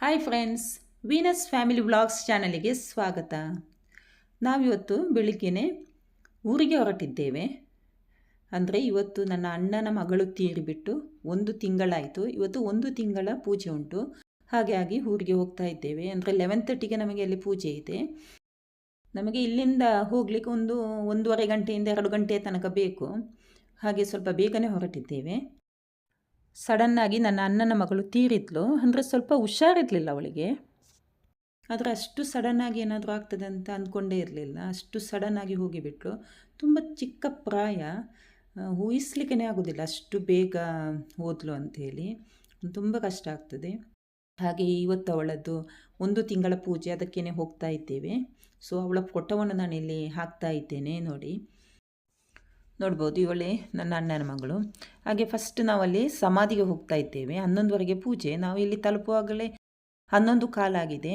Hi friends Venus family vlogs ಚಾನಲಿಗೆ ಸ್ವಾಗತ. ನಾವಿವತ್ತು ಬೆಳಿಗ್ಗೆ ಊರಿಗೆ ಹೊರಟಿದ್ದೇವೆ. ಅಂದರೆ ಇವತ್ತು ನನ್ನ ಅಣ್ಣನ ಮಗಳು ತೀರಿಬಿಟ್ಟು ಒಂದು ತಿಂಗಳಾಯಿತು. ಇವತ್ತು ಒಂದು ತಿಂಗಳ ಪೂಜೆ ಉಂಟು. ಹಾಗಾಗಿ ಊರಿಗೆ ಹೋಗ್ತಾ ಇದ್ದೇವೆ. ಅಂದರೆ ಲೆವೆನ್ ತರ್ಟಿಗೆ ನಮಗೆ ಅಲ್ಲಿ ಪೂಜೆ ಇದೆ. ನಮಗೆ ಇಲ್ಲಿಂದ ಹೋಗಲಿಕ್ಕೆ ಒಂದು ಒಂದೂವರೆ ಗಂಟೆಯಿಂದ ಎರಡು ಗಂಟೆ ತನಕ ಬೇಕು. ಹಾಗೆ ಸ್ವಲ್ಪ ಬೇಗನೆ ಹೊರಟಿದ್ದೇವೆ. ಸಡನ್ನಾಗಿ ನನ್ನ ಅಣ್ಣನ ಮಗಳು ತೀರಿದ್ಲು. ಅಂದರೆ ಸ್ವಲ್ಪ ಹುಷಾರಿರಲಿಲ್ಲ ಅವಳಿಗೆ. ಆದರೆ ಅಷ್ಟು ಸಡನ್ನಾಗಿ ಏನಾದರೂ ಆಗ್ತದೆ ಅಂತ ಅಂದ್ಕೊಂಡೇ ಇರಲಿಲ್ಲ. ಅಷ್ಟು ಸಡನ್ನಾಗಿ ಹೋಗಿಬಿಟ್ಲು. ತುಂಬ ಚಿಕ್ಕ ಪ್ರಾಯ. ಊಹಿಸ್ಲಿಕ್ಕೇ ಆಗೋದಿಲ್ಲ ಅಷ್ಟು ಬೇಗ ಹೋದ್ಲು ಅಂಥೇಳಿ ತುಂಬ ಕಷ್ಟ ಆಗ್ತದೆ. ಹಾಗೆ ಇವತ್ತು ಅವಳದ್ದು ಒಂದು ತಿಂಗಳ ಪೂಜೆ ಅದಕ್ಕೇ ಹೋಗ್ತಾ ಇದ್ದೇವೆ. ಸೊ ಅವಳ ಫೋಟೋವನ್ನು ನಾನಿಲ್ಲಿ ಹಾಕ್ತಾ ಇದ್ದೇನೆ ನೋಡಿ. ನೋಡ್ಬೋದು, ಇವಳೇ ನನ್ನ ಅಣ್ಣನ ಮಗಳು. ಹಾಗೆ ಫಸ್ಟ್ ನಾವಲ್ಲಿ ಸಮಾಧಿಗೆ ಹೋಗ್ತಾ ಇದ್ದೇವೆ. ಹನ್ನೊಂದುವರೆಗೆ ಪೂಜೆ. ನಾವು ಇಲ್ಲಿ ತಲುಪುವಾಗಲೇ ಹನ್ನೊಂದು ಕಾಲಾಗಿದೆ.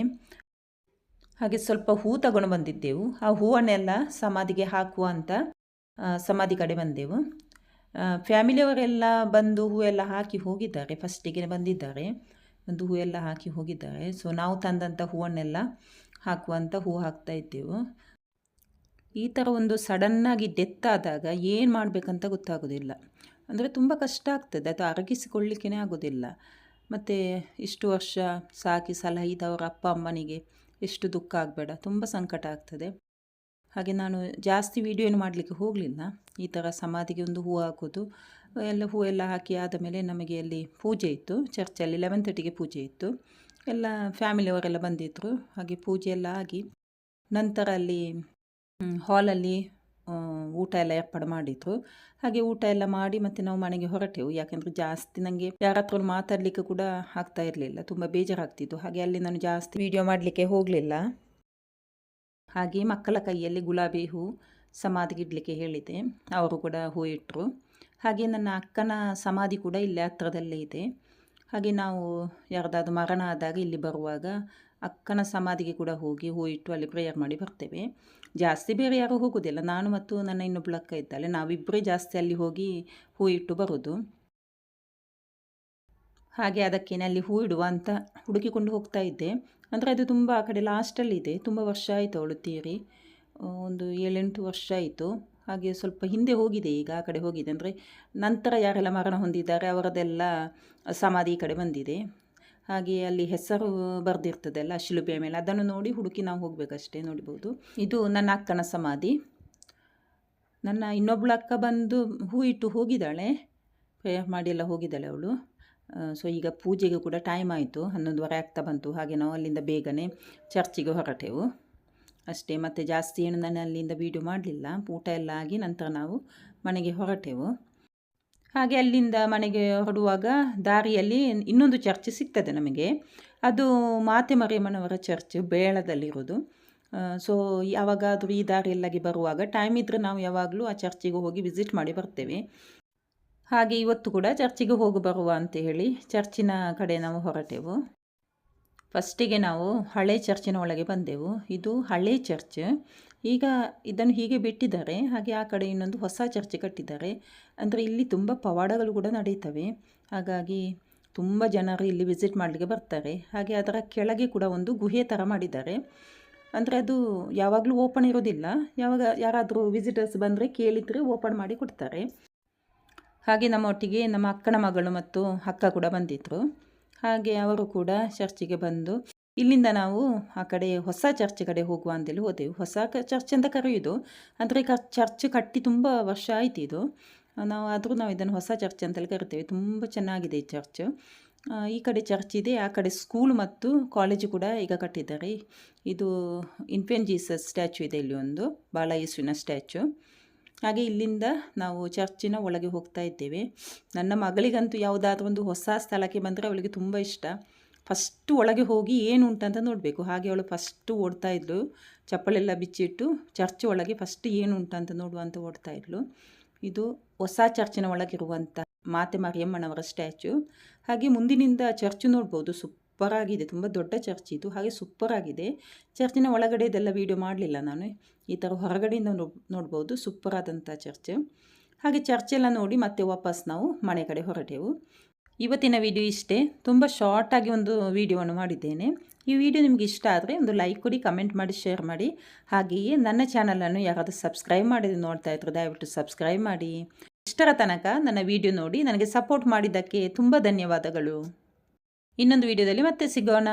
ಹಾಗೆ ಸ್ವಲ್ಪ ಹೂ ತಗೊಂಡು ಬಂದಿದ್ದೆವು. ಆ ಹೂವನ್ನೆಲ್ಲ ಸಮಾಧಿಗೆ ಹಾಕುವ ಅಂತ ಸಮಾಧಿ ಕಡೆ ಬಂದೆವು. ಫ್ಯಾಮಿಲಿಯವರೆಲ್ಲ ಬಂದು ಹೂ ಎಲ್ಲ ಹಾಕಿ ಹೋಗಿದ್ದಾರೆ. ಫಸ್ಟಿಗೆ ಬಂದಿದ್ದಾರೆ. ಒಂದು ಹೂ ಎಲ್ಲ ಹಾಕಿ ಹೋಗಿದ್ದಾರೆ. ಸೊ ನಾವು ತಂದಂಥ ಹೂವನ್ನೆಲ್ಲ ಹಾಕುವಂಥ ಹೂ ಹಾಕ್ತಾ ಇದ್ದೆವು. ಈ ಥರ ಒಂದು ಸಡನ್ನಾಗಿ ಡೆತ್ ಆದಾಗ ಏನು ಮಾಡಬೇಕಂತ ಗೊತ್ತಾಗೋದಿಲ್ಲ. ಅಂದರೆ ತುಂಬ ಕಷ್ಟ ಆಗ್ತದೆ, ಅದು ಅರಗಿಸಿಕೊಳ್ಳಿಕ್ಕೇ ಆಗೋದಿಲ್ಲ. ಮತ್ತು ಇಷ್ಟು ವರ್ಷ ಸಾಕಿ ಸಲಹಿದವರ ಅಪ್ಪ ಅಮ್ಮನಿಗೆ ಎಷ್ಟು ದುಃಖ ಆಗಬೇಡ, ತುಂಬ ಸಂಕಟ ಆಗ್ತದೆ. ಹಾಗೆ ನಾನು ಜಾಸ್ತಿ ವೀಡಿಯೋ ಏನು ಮಾಡಲಿಕ್ಕೆ ಹೋಗಲಿಲ್ಲ. ಈ ಥರ ಸಮಾಧಿಗೆ ಒಂದು ಹೂ ಹಾಕೋದು, ಎಲ್ಲ ಹೂ ಎಲ್ಲ ಹಾಕಿ ಆದ ಮೇಲೆ ನಮಗೆ ಅಲ್ಲಿ ಪೂಜೆ ಇತ್ತು, ಚರ್ಚಲ್ಲಿ ಲೆವೆನ್ ತರ್ಟಿಗೆ ಪೂಜೆ ಇತ್ತು. ಎಲ್ಲ ಫ್ಯಾಮಿಲಿಯವರೆಲ್ಲ ಬಂದಿದ್ದರು ಹಾಗೆ ಪೂಜೆ ಎಲ್ಲ ಆಗಿ ನಂತರ ಅಲ್ಲಿ ಹಾಲಲ್ಲಿ ಊಟ ಎಲ್ಲ ಏರ್ಪಾಡು ಮಾಡಿದ್ರು. ಹಾಗೆ ಊಟ ಎಲ್ಲ ಮಾಡಿ ಮತ್ತೆ ನಾವು ಮನೆಗೆ ಹೊರಟೆವು. ಯಾಕೆಂದರೆ ಜಾಸ್ತಿ ನನಗೆ ಯಾರ ಹತ್ರ ಮಾತಾಡಲಿಕ್ಕೆ ಕೂಡ ಆಗ್ತಾ ಇರಲಿಲ್ಲ. ತುಂಬ ಬೇಜಾರಾಗ್ತಿತ್ತು. ಹಾಗೆ ಅಲ್ಲಿ ನಾನು ಜಾಸ್ತಿ ವಿಡಿಯೋ ಮಾಡಲಿಕ್ಕೆ ಹೋಗಲಿಲ್ಲ. ಹಾಗೆ ಮಕ್ಕಳ ಕೈಯಲ್ಲಿ ಗುಲಾಬಿ ಹೂ ಸಮಾಧಿಗೆ ಇಡಲಿಕ್ಕೆ ಹೇಳಿದೆ. ಅವರು ಕೂಡ ಹೂ ಇಟ್ಟರು ಹಾಗೆ ನನ್ನ ಅಕ್ಕನ ಸಮಾಧಿ ಕೂಡ ಇಲ್ಲೇ ಹತ್ರದಲ್ಲೇ ಇದೆ. ಹಾಗೆ ನಾವು ಯಾರ್ದಾದ್ರು ಮರಣ ಆದಾಗ ಇಲ್ಲಿ ಬರುವಾಗ ಅಕ್ಕನ ಸಮಾಧಿಗೆ ಕೂಡ ಹೋಗಿ ಹೂ ಇಟ್ಟು ಅಲ್ಲಿ ಪ್ರೇಯರ್ ಮಾಡಿ ಬರ್ತೇವೆ. ಜಾಸ್ತಿ ಬೇರೆ ಯಾರೂ ಹೋಗೋದಿಲ್ಲ. ನಾನು ಮತ್ತು ನನ್ನ ಇನ್ನೊಬ್ಬಳು ಅಕ್ಕ ಇದ್ದಾಳೆ. ನಾವಿಬ್ಬರೇ ಜಾಸ್ತಿ ಅಲ್ಲಿ ಹೋಗಿ ಹೂ ಇಟ್ಟು ಬರೋದು. ಹಾಗೆ ಅದಕ್ಕೇನೆ ಅಲ್ಲಿ ಹೂ ಇಡುವ ಅಂತ ಹುಡುಕಿಕೊಂಡು ಹೋಗ್ತಾ ಇದ್ದೆ. ಅಂದರೆ ಅದು ತುಂಬ ಆ ಕಡೆ ಲಾಸ್ಟಲ್ಲಿದೆ ತುಂಬ ವರ್ಷ ಆಯಿತು ಅವಳು ತೀರಿ. ಒಂದು ಏಳೆಂಟು ವರ್ಷ ಆಯಿತು. ಹಾಗೆ ಸ್ವಲ್ಪ ಹಿಂದೆ ಹೋಗಿದೆ ಈಗ ಆ ಕಡೆ ಹೋಗಿದೆ. ಅಂದರೆ ನಂತರ ಯಾರೆಲ್ಲ ಮರಣ ಹೊಂದಿದ್ದಾರೆ ಅವರದೆಲ್ಲ ಸಮಾಧಿ ಈ ಕಡೆ ಬಂದಿದೆ. ಹಾಗೆ ಅಲ್ಲಿ ಹೆಸರು ಬರೆದಿರ್ತದಲ್ಲ ಶಿಲುಬೆಯ ಮೇಲೆ. ಅದನ್ನು ನೋಡಿ ಹುಡುಕಿ ನಾವು ಹೋಗಬೇಕಷ್ಟೇ ನೋಡ್ಬೋದು. ಇದು ನನ್ನ ಅಕ್ಕನ ಸಮಾಧಿ. ನನ್ನ ಇನ್ನೊಬ್ಬಳು ಅಕ್ಕ ಬಂದು ಹೂ ಇಟ್ಟು ಹೋಗಿದ್ದಾಳೆ. ಪ್ರೇಯರ್ ಮಾಡಿ ಎಲ್ಲ ಹೋಗಿದ್ದಾಳೆ ಅವಳು. ಸೊ ಈಗ ಪೂಜೆಗೆ ಕೂಡ ಟೈಮ್ ಆಯಿತು. ಹನ್ನೊಂದುವರೆ ಆಗ್ತಾ ಬಂತು. ಹಾಗೆ ನಾವು ಅಲ್ಲಿಂದ ಬೇಗನೆ ಚರ್ಚಿಗೆ ಹೊರಟೆವು. ಅಷ್ಟೇ, ಮತ್ತು ಜಾಸ್ತಿ ಏನು ನಾನು ಅಲ್ಲಿಂದ ವೀಡಿಯೋ ಮಾಡಲಿಲ್ಲ. ಊಟ ಎಲ್ಲ ಆಗಿ ನಂತರ ನಾವು ಮನೆಗೆ ಹೊರಟೆವು. ಹಾಗೆ ಅಲ್ಲಿಂದ ಮನೆಗೆ ಹೊರಡುವಾಗ ದಾರಿಯಲ್ಲಿ ಇನ್ನೊಂದು ಚರ್ಚ್ ಸಿಗ್ತದೆ ನಮಗೆ. ಅದು ಮಾತೆ ಮರಿಯಮ್ಮನವರ ಚರ್ಚ್ ಬೇಳದಲ್ಲಿರೋದು ಸೊ ಯಾವಾಗಾದರೂ ಈ ದಾರಿಯಲ್ಲಾಗಿ ಬರುವಾಗ ಟೈಮ್ ಇದ್ದರೆ ನಾವು ಯಾವಾಗಲೂ ಆ ಚರ್ಚಿಗೆ ಹೋಗಿ ವಿಸಿಟ್ ಮಾಡಿ ಬರ್ತೇವೆ. ಹಾಗೆ ಇವತ್ತು ಕೂಡ ಚರ್ಚಿಗೆ ಹೋಗಿ ಬರುವ ಅಂತ ಹೇಳಿ ಚರ್ಚಿನ ಕಡೆ ನಾವು ಹೊರಟೆವು. ಫಸ್ಟಿಗೆ ನಾವು ಹಳೆ ಚರ್ಚಿನ ಒಳಗೆ ಬಂದೆವು. ಇದು ಹಳೆ ಚರ್ಚ್. ಈಗ ಇದನ್ನು ಹೀಗೆ ಬಿಟ್ಟಿದ್ದಾರೆ, ಹಾಗೆ ಆ ಕಡೆ ಇನ್ನೊಂದು ಹೊಸ ಚರ್ಚ್ ಕಟ್ಟಿದ್ದಾರೆ. ಅಂದರೆ ಇಲ್ಲಿ ತುಂಬ ಪವಾಡಗಳು ಕೂಡ ನಡೀತವೆ ಹಾಗಾಗಿ ತುಂಬ ಜನರು ಇಲ್ಲಿ ವಿಸಿಟ್ ಮಾಡಲಿಕ್ಕೆ ಬರ್ತಾರೆ. ಹಾಗೆ ಅದರ ಕೆಳಗೆ ಕೂಡ ಒಂದು ಗುಹೆ ಥರ ಮಾಡಿದ್ದಾರೆ. ಅಂದರೆ ಅದು ಯಾವಾಗಲೂ ಓಪನ್ ಇರೋದಿಲ್ಲ. ಯಾವಾಗ ಯಾರಾದರೂ ವಿಸಿಟರ್ಸ್ ಬಂದರೆ ಕೇಳಿದರೆ ಓಪನ್ ಮಾಡಿ ಕೊಡ್ತಾರೆ. ಹಾಗೆ ನಮ್ಮೊಟ್ಟಿಗೆ ನಮ್ಮ ಅಕ್ಕನ ಮಗಳು ಮತ್ತು ಅಕ್ಕ ಕೂಡ ಬಂದಿದ್ದರು ಹಾಗೆ ಅವರು ಕೂಡ ಚರ್ಚಿಗೆ ಬಂದು ಇಲ್ಲಿಂದ ನಾವು ಆ ಕಡೆ ಹೊಸ ಚರ್ಚ್ ಕಡೆ ಹೋಗುವ ಅಂತೇಳಿ ಹೋದೆವು. ಹೊಸ ಚರ್ಚ್ ಅಂತ ಕರೆಯೋದು ಅಂದರೆ ಚರ್ಚ್ ಕಟ್ಟಿ ತುಂಬ ವರ್ಷ ಆಯ್ತು ಇದು. ನಾವು ಆದರೂ ನಾವು ಇದನ್ನು ಹೊಸ ಚರ್ಚ್ ಅಂತೇಳಿ ಕರಿತೇವೆ. ತುಂಬ ಚೆನ್ನಾಗಿದೆ ಈ ಚರ್ಚ್. ಈ ಕಡೆ ಚರ್ಚ್ ಇದೆ, ಆ ಕಡೆ ಸ್ಕೂಲ್ ಮತ್ತು ಕಾಲೇಜು ಕೂಡ ಈಗ ಕಟ್ಟಿದ್ದಾರೆ. ಇದು ಇನ್ಫೆನ್ ಜೀಸಸ್ ಸ್ಟ್ಯಾಚು ಇದೆ ಇಲ್ಲಿ ಒಂದು ಬಾಳ ಯೇಸುವಿನ ಸ್ಟ್ಯಾಚು ಹಾಗೆ ಇಲ್ಲಿಂದ ನಾವು ಚರ್ಚಿನ ಒಳಗೆ ಹೋಗ್ತಾ ಇದ್ದೇವೆ. ನನ್ನ ಮಗಳಿಗಂತೂ ಯಾವುದಾದ್ರೂ ಒಂದು ಹೊಸ ಸ್ಥಳಕ್ಕೆ ಬಂದರೆ ಅವಳಿಗೆ ತುಂಬ ಇಷ್ಟ. ಫಸ್ಟು ಒಳಗೆ ಹೋಗಿ ಏನು ಉಂಟಂತ ನೋಡಬೇಕು. ಹಾಗೆ ಅವಳು ಫಸ್ಟು ಓಡ್ತಾ ಇದ್ಲು. ಚಪ್ಪಲೆಲ್ಲ ಬಿಚ್ಚಿಟ್ಟು ಚರ್ಚ್ ಒಳಗೆ ಫಸ್ಟ್ ಏನು ಉಂಟಂತ ನೋಡುವಂತ ಓಡ್ತಾ ಇದ್ಲು. ಇದು ಹೊಸ ಚರ್ಚಿನ ಒಳಗಿರುವಂಥ ಮಾತೆ ಮರಿಯಮ್ಮನವರ ಸ್ಟ್ಯಾಚು. ಹಾಗೆ ಮುಂದಿನಿಂದ ಚರ್ಚ್ ನೋಡ್ಬೋದು. ಸೂಪರ್ ಆಗಿದೆ ತುಂಬ ದೊಡ್ಡ ಚರ್ಚ್ ಇದು. ಹಾಗೆ ಸೂಪರ್ ಆಗಿದೆ ಚರ್ಚಿನ ಒಳಗಡೆ ಇದೆಲ್ಲ ವೀಡಿಯೋ ಮಾಡಲಿಲ್ಲ ನಾನು. ಈ ಥರ ಹೊರಗಡೆಯಿಂದ ನೋಡ್ಬೋದು. ಸೂಪರ್ ಆದಂಥ ಚರ್ಚ್. ಹಾಗೆ ಚರ್ಚೆಲ್ಲ ನೋಡಿ ಮತ್ತೆ ವಾಪಸ್ ನಾವು ಮನೆ ಕಡೆ ಹೊರಟೆವು. ಇವತ್ತಿನ ವಿಡಿಯೋ ಇಷ್ಟೇ. ತುಂಬ ಶಾರ್ಟಾಗಿ ಒಂದು ವಿಡಿಯೋವನ್ನು ಮಾಡಿದ್ದೇನೆ. ಈ ವಿಡಿಯೋ ನಿಮಗೆ ಇಷ್ಟ ಆದರೆ ಒಂದು ಲೈಕ್ ಕೊಡಿ ಕಮೆಂಟ್ ಮಾಡಿ ಶೇರ್ ಮಾಡಿ. ಹಾಗೆಯೇ ನನ್ನ ಚಾನಲನ್ನು ಯಾರಾದರೂ ಸಬ್ಸ್ಕ್ರೈಬ್ ಮಾಡಿದ್ರು ನೋಡ್ತಾ ಇದ್ರು ದಯವಿಟ್ಟು ಸಬ್ಸ್ಕ್ರೈಬ್ ಮಾಡಿ. ಇಷ್ಟರ ತನಕ ನನ್ನ ವಿಡಿಯೋ ನೋಡಿ ನನಗೆ ಸಪೋರ್ಟ್ ಮಾಡಿದ್ದಕ್ಕೆ ತುಂಬ ಧನ್ಯವಾದಗಳು. ಇನ್ನೊಂದು ವಿಡಿಯೋದಲ್ಲಿ ಮತ್ತೆ ಸಿಗೋಣ.